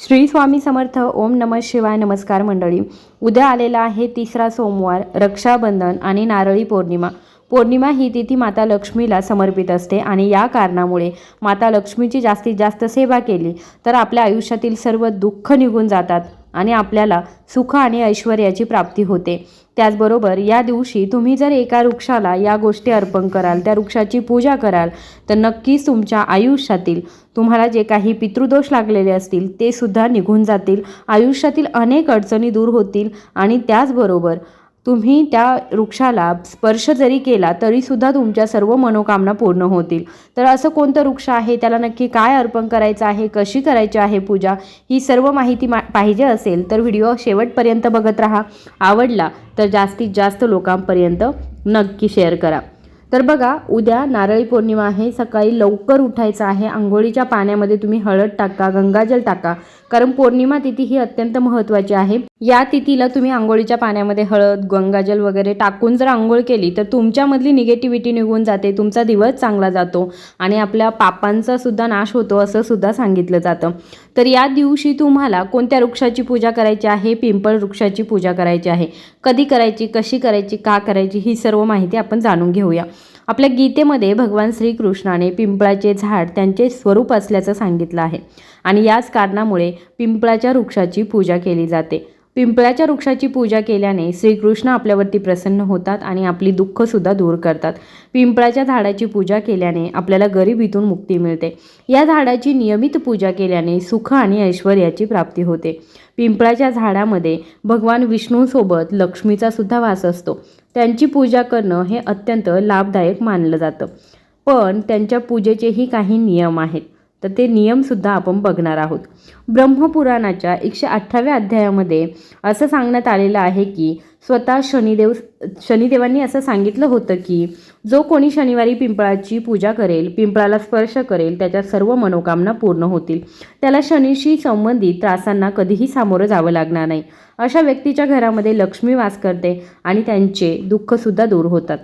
श्री स्वामी समर्थ ओम नम शिवाय नमस्कार मंडळी. उद्या आलेला आहे तिसरा सोमवार रक्षाबंधन आणि नारळी पौर्णिमा. पौर्णिमा ही तिथी माता लक्ष्मीला समर्पित असते आणि या कारणामुळे माता लक्ष्मीची जास्तीत जास्त सेवा केली तर आपल्या आयुष्यातील सर्व दुःख निघून जातात. आणि आपल्याला सुख आणि ऐश्वर्याची प्राप्ती होते. त्याचबरोबर या दिवशी तुम्ही जर एका वृक्षाला या गोष्टी अर्पण कराल त्या वृक्षाची पूजा कराल तर नक्कीच तुमच्या आयुष्यातील तुम्हाला जे काही पितृदोष लागलेले असतील ते सुद्धा निघून जातील. आयुष्यातील अनेक अडचणी दूर होतील आणि त्याचबरोबर तुम्ही त्या वृक्षाला स्पर्श जरी केला तरीसुद्धा तुमच्या सर्व मनोकामना पूर्ण होतील. तर असं कोणतं वृक्ष आहे? त्याला नक्की काय अर्पण करायचं आहे? कशी करायची आहे पूजा? ही सर्व माहिती मा पाहिजे असेल तर व्हिडिओ शेवटपर्यंत बघत राहा. आवडला तर जास्तीत जास्त लोकांपर्यंत नक्की शेअर करा. तर बघा उद्या नारळी पौर्णिमा आहे सकाळी लवकर उठायचं आहे आंघोळीच्या पाण्यामध्ये तुम्ही हळद टाका गंगाजल टाका. कारण पौर्णिमा तिथी ही अत्यंत महत्त्वाची आहे. या तिथीला तुम्ही आंघोळीच्या पाण्यामध्ये हळद गंगाजल वगैरे टाकून जर आंघोळ केली तर तुमच्यामधली निगेटिव्हिटी निघून जाते तुमचा दिवस चांगला जातो आणि आपल्या पापांचा सुद्धा नाश होतो असं सुद्धा सांगितलं जातं. तर या दिवशी तुम्हाला कोणत्या वृक्षाची पूजा करायची आहे? पिंपळ वृक्षाची पूजा करायची आहे. कधी करायची? कशी करायची? का करायची? ही सर्व माहिती आपण जाणून घेऊया. आपल्या गीतेमध्ये भगवान श्रीकृष्णाने पिंपळाचे झाड त्यांचे स्वरूप असल्याचं सांगितलं आहे. आणि याच कारणामुळे पिंपळाच्या वृक्षाची पूजा केली जाते. पिंपळाच्या वृक्षाची पूजा केल्याने श्रीकृष्ण आपल्यावरती प्रसन्न होतात आणि आपली दुःखसुद्धा दूर करतात. पिंपळाच्या झाडाची पूजा केल्याने आपल्याला गरिबीतून मुक्ती मिळते. या झाडाची नियमित पूजा केल्याने सुख आणि ऐश्वर्याची प्राप्ती होते. पिंपळाच्या झाडामध्ये भगवान विष्णूसोबत लक्ष्मीचा सुद्धा वास असतो. त्यांची पूजा करणं हे अत्यंत लाभदायक मानलं जातं. पण त्यांच्या पूजेचेही काही नियम आहेत. तर ते नियमसुद्धा आपण बघणार आहोत. ब्रह्मपुराणाच्या एकशे अठराव्या अध्यायामध्ये असं सांगण्यात आलेलं आहे की स्वतः शनिदेव शनिदेवांनी असं सांगितलं होतं की जो कोणी शनिवारी पिंपळाची पूजा करेल पिंपळाला स्पर्श करेल त्याच्या सर्व मनोकामना पूर्ण होतील. त्याला शनीशी संबंधित त्रासांना कधीही सामोरं जावं लागणार नाही. अशा व्यक्तीच्या घरामध्ये लक्ष्मी वास करते आणि त्यांचे दुःखसुद्धा दूर होतात.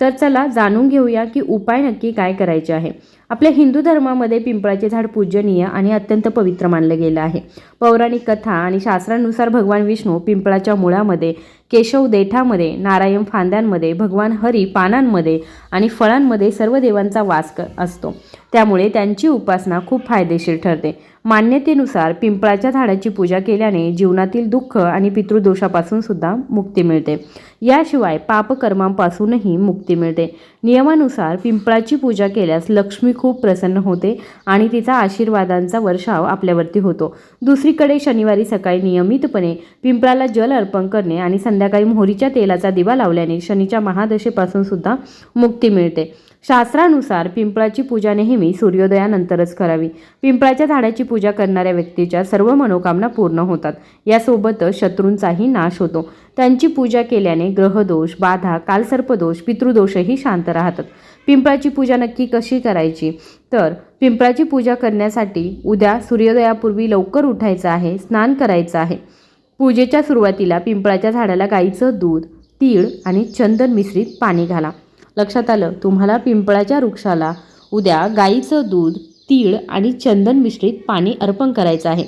तर चला जाणून घेऊया की उपाय नक्की काय करायचे आहे. आपल्या हिंदू धर्मामध्ये पिंपळाचे झाड पूजनीय आणि अत्यंत पवित्र मानलं गेलं आहे. पौराणिक कथा आणि शास्त्रानुसार भगवान विष्णू पिंपळाच्या मुळामध्ये केशव देठामध्ये नारायण फांद्यांमध्ये भगवान हरी पानांमध्ये आणि फळांमध्ये सर्व देवांचा वास क असतो. त्यामुळे त्यांची उपासना खूप फायदेशीर ठरते. मान्यतेनुसार पिंपळाच्या झाडाची पूजा केल्याने जीवनातील दुःख आणि पितृदोषापासून सुद्धा मुक्ती मिळते. याशिवाय पापकर्मांपासूनही मुक्ती मिळते. नियमानुसार पिंपळाची पूजा केल्यास लक्ष्मी खूप प्रसन्न होते आणि तिचा आशीर्वादांचा वर्षाव आपल्यावरती होतो. दुसरीकडे शनिवारी सकाळी नियमितपणे पिंपळाला जल अर्पण करणे आणि संध्याकाळी मोहरीच्या तेलाचा दिवा लावल्याने शनीच्या महादशेपासून सुद्धा मुक्ती मिळते. शास्त्रानुसार पिंपळाची पूजा नेहमी सूर्योदयानंतरच करावी. पिंपळाच्या झाडाची पूजा करणाऱ्या व्यक्तीच्या सर्व मनोकामना पूर्ण होतात. यासोबतच शत्रूंचाही नाश होतो. त्यांची पूजा केल्याने ग्रहदोष बाधा कालसर्पदोष पितृदोषही शांत राहतात. पिंपळाची पूजा नक्की कशी करायची? तर पिंपळाची पूजा करण्यासाठी उद्या सूर्योदयापूर्वी लवकर उठायचं आहे स्नान करायचं आहे. पूजेच्या सुरुवातीला पिंपळाच्या झाडाला गाईचं दूध तीळ आणि चंदन मिश्रित पाणी घाला. लक्षात आलं तुम्हाला पिंपळाच्या वृक्षाला उद्या गाईचं दूध तीळ आणि चंदन मिश्रित पाणी अर्पण करायचं आहे.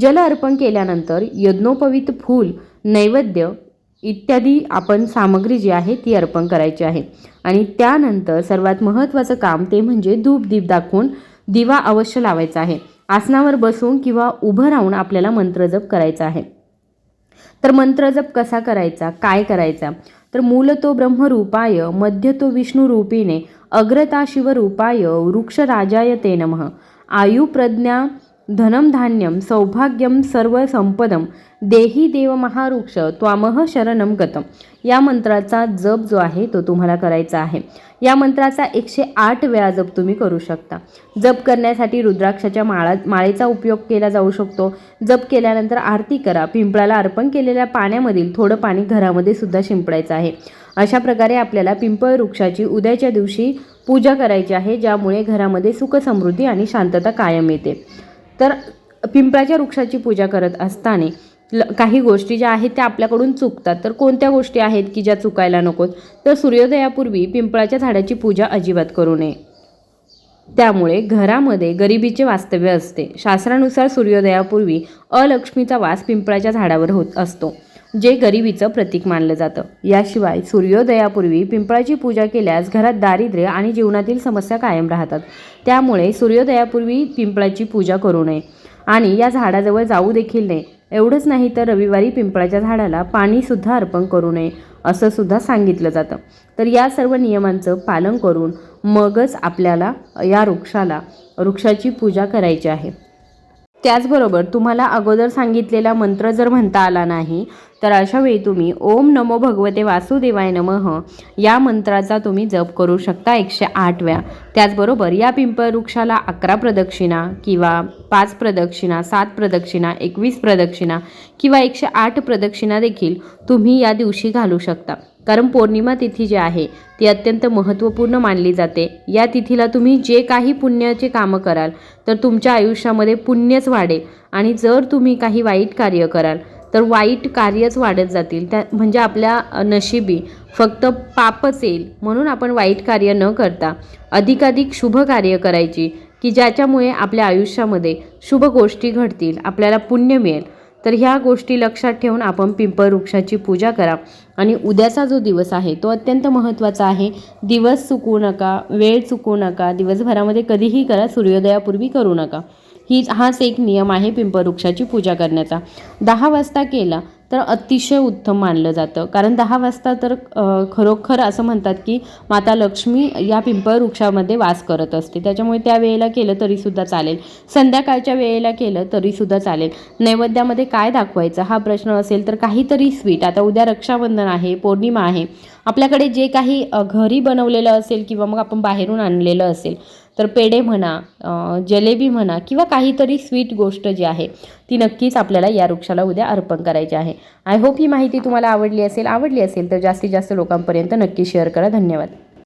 जल अर्पण केल्यानंतर यज्ञोपवीत फूल नैवेद्य इत्यादी आपण सामग्री जी आहे ती अर्पण करायची आहे. आणि त्यानंतर सर्वात महत्त्वाचं काम ते म्हणजे धूप दीप दाखवून दिवा अवश्य लावायचा आहे. आसनावर बसून किंवा उभं राहून आपल्याला मंत्रजप करायचा आहे. तर मंत्र जप कसा करायचा? काय करायचा? तर मूल तो ब्रह्मरूपाय मध्य तो विष्णुरूपिणे अग्रता शिवरूपाय वृक्षराजाय ते नमः. आयुप्रज्ञा धनमधान्यम सौभाग्यम सर्व संपदम देही देव महावृक्ष त्वामह शरणम गतम. या मंत्राचा जप जो आहे तो तुम्हाला करायचा आहे. या मंत्राचा एकशे आठ वेळा जप तुम्ही करू शकता. जप करण्यासाठी रुद्राक्षाच्या माळा माळेचा उपयोग केला जाऊ शकतो. जप केल्यानंतर आरती करा. पिंपळाला अर्पण केलेल्या पाण्यामधील थोडं पाणी घरामध्ये सुद्धा शिंपडायचं आहे. अशा प्रकारे आपल्याला पिंपळ वृक्षाची उद्याच्या दिवशी पूजा करायची आहे ज्यामुळे घरामध्ये सुख समृद्धी आणि शांतता कायम येते. तर पिंपळाच्या वृक्षाची पूजा करत असताना ल काही गोष्टी ज्या आहेत त्या आपल्याकडून चुकतात. तर कोणत्या गोष्टी आहेत की ज्या चुकायला नकोत? तर सूर्योदयापूर्वी पिंपळाच्या झाडाची पूजा अजिबात करू नये. त्यामुळे घरामध्ये गरिबीचे वास्तव्य असते. शास्त्रानुसार सूर्योदयापूर्वी अलक्ष्मीचा वास पिंपळाच्या झाडावर होत असतो. जे गरिबीचं प्रतीक मानलं जातं. याशिवाय सूर्योदयापूर्वी पिंपळाची पूजा केल्यास घरात दारिद्र्य आणि जीवनातील समस्या कायम राहतात. त्यामुळे सूर्योदयापूर्वी पिंपळाची पूजा करू नये आणि या झाडाजवळ जाऊ देखील नये. एवढंच नाही तर रविवारी पिंपळाच्या झाडाला पाणीसुद्धा अर्पण करू नये असं सुद्धा सांगितलं जातं. तर या सर्व नियमांचं पालन करून मगच आपल्याला या वृक्षाला वृक्षाची पूजा करायची आहे. त्याचबरोबर तुम्हाला अगोदर सांगितलेला मंत्र जर म्हणता आला नाही तर अशावेळी तुम्ही ओम नमो भगवते वासुदेवाय नमः या मंत्राचा तुम्ही जप करू शकता एकशे आठ वेळा त्याचबरोबर या पिंपळ वृक्षाला अकरा प्रदक्षिणा किंवा पाच प्रदक्षिणा सात प्रदक्षिणा एकवीस प्रदक्षिणा किंवा एकशे आठ प्रदक्षिणा देखील तुम्ही या दिवशी घालू शकता. कारण पौर्णिमा तिथी जी आहे ती अत्यंत महत्त्वपूर्ण मानली जाते. या तिथीला तुम्ही जे काही पुण्याचे कामं कराल तर तुमच्या आयुष्यामध्ये पुण्यच वाढेल. आणि जर तुम्ही काही वाईट कार्य कराल तर वाईट कार्यच वाढत जातील. त्या म्हणजे आपल्या नशिबी फक्त पापच येईल म्हणून आपण वाईट कार्य न करता अधिकाधिक शुभ कार्य करायची की ज्याच्यामुळे आपल्या आयुष्यामध्ये शुभ गोष्टी घडतील आपल्याला पुण्य मिळेल. तर ह्या गोष्टी लक्षात ठेवून आपण पिंपळ वृक्षाची पूजा करा. आणि उद्याचा जो दिवस आहे तो अत्यंत महत्त्वाचा आहे. दिवस चुकू नका वेळ चुकू नका दिवसभरामध्ये कधीही करा सूर्योदयापूर्वी करू नका. ही हाच एक नियम आहे पिंपळ वृक्षाची पूजा करण्याचा. दहा वाजता केला तर अतिशय उत्तम मानलं जातं. कारण दहा वाजता तर खरोखर असं म्हणतात की माता लक्ष्मी या पिंपळ वृक्षामध्ये वास करत असते. त्याच्यामुळे त्या वेळेला केलं तरीसुद्धा चालेल. संध्याकाळच्या वेळेला केलं तरीसुद्धा चालेल. नैवेद्यामध्ये काय दाखवायचं? हा प्रश्न असेल तर काहीतरी स्वीट. आता उद्या रक्षाबंधन आहे पौर्णिमा आहे. आपल्याकडे जे काही घरी बनवलेलं असेल किंवा मग आपण बाहेरून आणलेलं असेल तर पेढे म्हणा जलेबी म्हणा किंवा काहीतरी स्वीट गोष्ट जी आहे ती नक्कीच आपल्याला या वृक्षाला उद्या अर्पण करायची आहे. आय होप ही माहिती तुम्हाला आवडली असेल आवडली असेल तर जास्तीत जास्त लोकांपर्यंत नक्की शेअर करा. धन्यवाद.